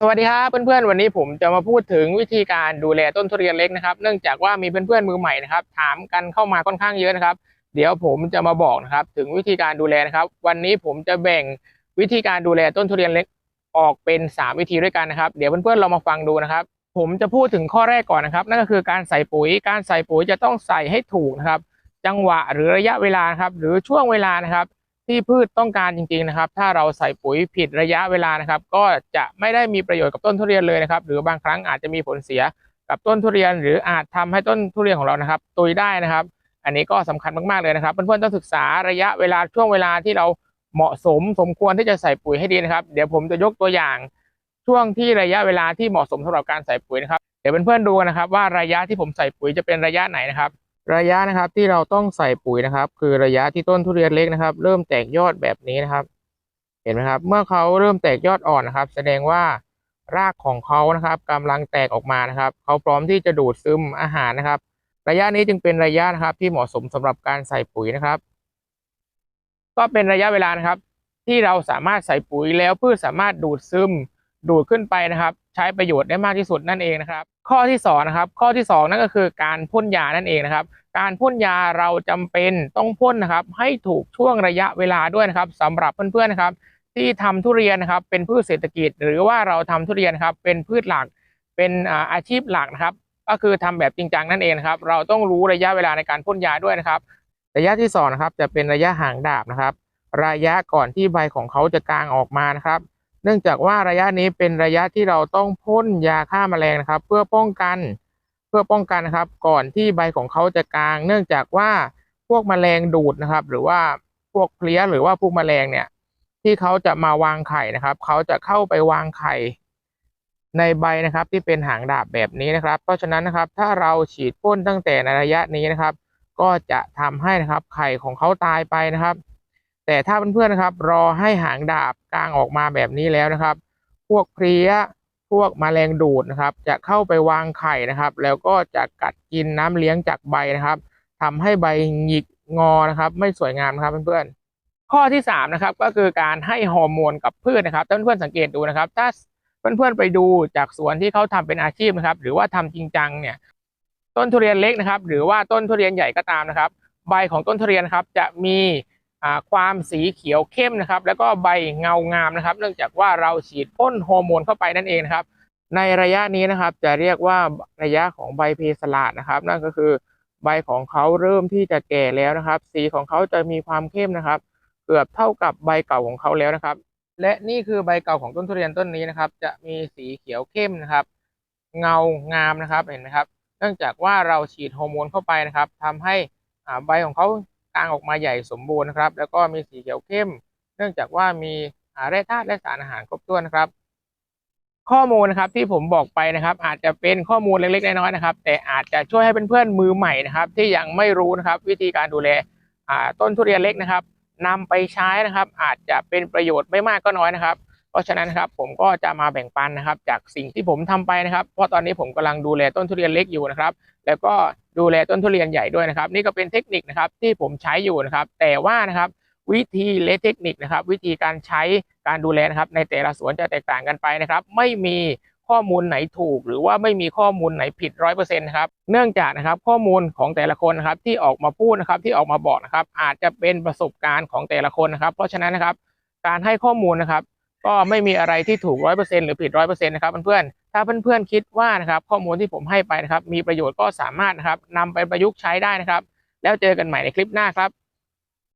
สวัสดีครับเพื่อนๆวันนี้ผมจะมาพูดถึงวิธีการดูแลต้นทุเรียนเล็กนะครับ เนื่องจากว่ามีเพื่อนๆมือใหม่นะครับ ถามกันเข้ามาค่อนข้างเยอะนะครับ เดี๋ยวผมจะมาบอกนะครับ ถึงวิธีการดูแลนะครับ วันนี้ผมจะแบ่งวิธีการดูแลต้นทุเรียนเล็กออกเป็น 3 วิธีด้วยกันนะครับ เดี๋ยวเพื่อนๆเรามาฟังดูนะครับ ผมจะพูดถึงข้อแรกก่อนนะครับ นั่นก็คือการใส่ปุ๋ย การใส่ปุ๋ยจะต้องใส่ให้ถูกนะครับ จังหวะหรือระยะเวลาครับหรือช่วงเวลานะครับ ที่พืชต้องการจริงๆนะครับ ถ้าเราใส่ปุ๋ยผิดระยะเวลานะครับ ก็จะไม่ได้มีประโยชน์กับต้นทุเรียนเลยนะครับ หรือบางครั้งอาจจะมีผลเสียกับต้นทุเรียน หรืออาจทำให้ต้นทุเรียนของเรานะครับตุยได้นะครับ อันนี้ก็สำคัญมากๆเลยนะครับเพื่อนๆต้องศึกษาระยะเวลาช่วงเวลาที่เราเหมาะสมสมควรที่จะใส่ปุ๋ยให้ดีนะครับ เดี๋ยวผมจะยกตัวอย่าง ช่วงที่ระยะเวลาที่เหมาะสมสำหรับการใส่ปุ๋ยนะครับเดี๋ยวเพื่อนๆดูนะครับ ว่าระยะที่ผมใส่ปุ๋ยจะเป็นระยะไหนนะครับ ระยะนะครับที่เราต้องใส่ปุ๋ยนะครับ คือระยะที่ต้นทุเรียนเล็กนะครับ เริ่มแตกยอดแบบนี้นะครับ เห็นไหมครับ เมื่อเขาเริ่มแตกยอดอ่อนนะครับ แสดงว่ารากของเขานะครับกำลังแตกออกมานะครับ เขาพร้อมที่จะดูดซึมอาหารนะครับ ระยะนี้จึงเป็นระยะนะครับ ที่เหมาะสมสำหรับการใส่ปุ๋ยนะครับ ก็เป็นระยะเวลานะครับ ที่เราสามารถใส่ปุ๋ยแล้วพืชสามารถดูดซึมดูดขึ้นไปนะครับ ใช้ประโยชน์ได้มากที่สุดนั่นเองนะครับ ข้อที่สองนะครับข้อที่สองนั่นก็คือการพ่นยานั่นเองนะครับ การพ่นยาเราจำเป็นต้องพ่นนะครับ ให้ถูกช่วงระยะเวลาด้วยนะครับสำหรับเพื่อนๆนะครับ ที่ทำทุเรียนนะครับ เป็นพืชเศรษฐกิจ หรือว่าเราทำทุเรียนครับเป็นพืชหลักเป็นอาชีพหลักนะครับ ก็คือทำแบบจริงจังนั่นเองนะครับ เราต้องรู้ระยะเวลาในการพ่นยาด้วยนะครับ ระยะที่สองนะครับจะเป็นระยะห่างดาบนะครับ ระยะก่อนที่ใบของเขาจะกลางออกมานะครับ เนื่องจากว่าระยะนี้เป็นระยะที่เราต้องพ่นยาฆ่าแมลงนะครับ เพื่อป้องกันเพื่อป้องกันนะครับ ก่อนที่ใบของเขาจะกลาง เนื่องจากว่าพวกแมลงดูดนะครับ หรือว่าพวกเพลี้ยหรือว่าพวกแมลงเนี่ยที่เขาจะมาวางไข่นะครับเขาจะเข้าไปวางไข่ในใบนะครับที่เป็นหางดาบแบบนี้นะครับ เพราะฉะนั้นนะครับถ้าเราฉีดพ่นตั้งแต่ในระยะนี้นะครับ ก็จะทำให้นะครับไข่ของเขาตายไปนะครับ แต่ถ้าเพื่อนๆนะครับ รอให้หางดาบกลางออกมาแบบนี้แล้วนะครับ พวกเพลี้ยพวกแมลงดูดนะครับ จะเข้าไปวางไข่นะครับ แล้วก็จะกัดกินน้ำเลี้ยงจากใบนะครับทำให้ใบหงิกงอนะครับ ไม่สวยงามครับเพื่อนๆข้อที่สามนะครับก็คือการให้ฮอร์โมนกับพืชนะครับถ้าเพื่อนๆสังเกตดูนะครับ ถ้าเพื่อนๆไปดูจากสวนที่เขาทำเป็นอาชีพนะครับ หรือว่าทำจริงจังเนี่ยต้นทุเรียนเล็กนะครับ หรือว่าต้นทุเรียนใหญ่ก็ตามนะครับ ใบของต้นทุเรียนนครับจะมี ความสีเขียวเข้มนะครับ แล้วก็ใบเงางามนะครับ เนื่องจากว่าเราฉีดพ่นฮอร์โมนเข้าไปนั่นเองนะครับ ในระยะนี้นะครับ จะเรียกว่าระยะของใบเพสลาดนะครับ นั่นก็คือใบของเขาเริ่มที่จะแก่แล้วนะครับ สีของเขาจะมีความเข้มนะครับ เกือบเท่ากับใบเก่าของเขาแล้วนะครับ และนี่คือใบเก่าของต้นทุเรียนต้นนี้นะครับ จะมีสีเขียวเข้มนะครับ เงางามนะครับเห็นไหมครับ เนื่องจากว่าเราฉีดฮอร์โมนเข้าไปนะครับทำให้ใบของเขา กลางออกมาใหญ่สมบูรณ์นะครับ แล้วก็มีสีเขียวเข้ม เนื่องจากว่ามีอ่าแร่ธาตุและสารอาหารครบถ้วนนะครับ ข้อมูลนะครับที่ผมบอกไปนะครับ อาจจะเป็นข้อมูลเล็กๆน้อยๆนะครับ แต่อาจจะช่วยให้เพื่อนๆมือใหม่นะครับ ที่ยังไม่รู้นะครับ วิธีการดูแลต้นทุเรียนเล็กนะครับนำไปใช้นะครับ อาจจะเป็นประโยชน์ไม่มากก็น้อยนะครับ เพราะฉะนั้นนะครับผมก็จะมาแบ่งปันนะครับ จากสิ่งที่ผมทำไปนะครับ เพราะตอนนี้ผมกำลังดูแลต้นทุเรียนเล็กอยู่นะครับ แล้วก็ ดูแลต้นทุเรียนใหญ่ด้วยนะครับ นี่ก็เป็นเทคนิคนะครับที่ผมใช้อยู่นะครับ แต่ว่านะครับวิธีและเทคนิคนะครับ วิธีการใช้การดูแลนะครับ ในแต่ละสวนจะแตกต่างกันไปนะครับ ไม่มีข้อมูลไหนถูก หรือว่าไม่มีข้อมูลไหนผิดร้อยเปอร์เซ็นต์นะครับเนื่องจากนะครับข้อมูลของแต่ละคนนะครับที่ออกมาพูดนะครับที่ออกมาบอกนะครับ อาจจะเป็นประสบการณ์ของแต่ละคนนะครับ เพราะฉะนั้นนะครับ การให้ข้อมูลนะครับ ก็ไม่มีอะไรที่ถูกร้อยเปอร์เซ็นหรือผิดร้อยเปอร์เซ็นต์นะครับเพื่อนๆ ถ้าเพื่อนๆคิดว่านะครับข้อมูลที่ผมให้ไปนะครับมีประโยชน์ก็สามารถนะครับนำไปประยุกต์ใช้ได้นะครับ แล้วเจอกันใหม่ในคลิปหน้าครับ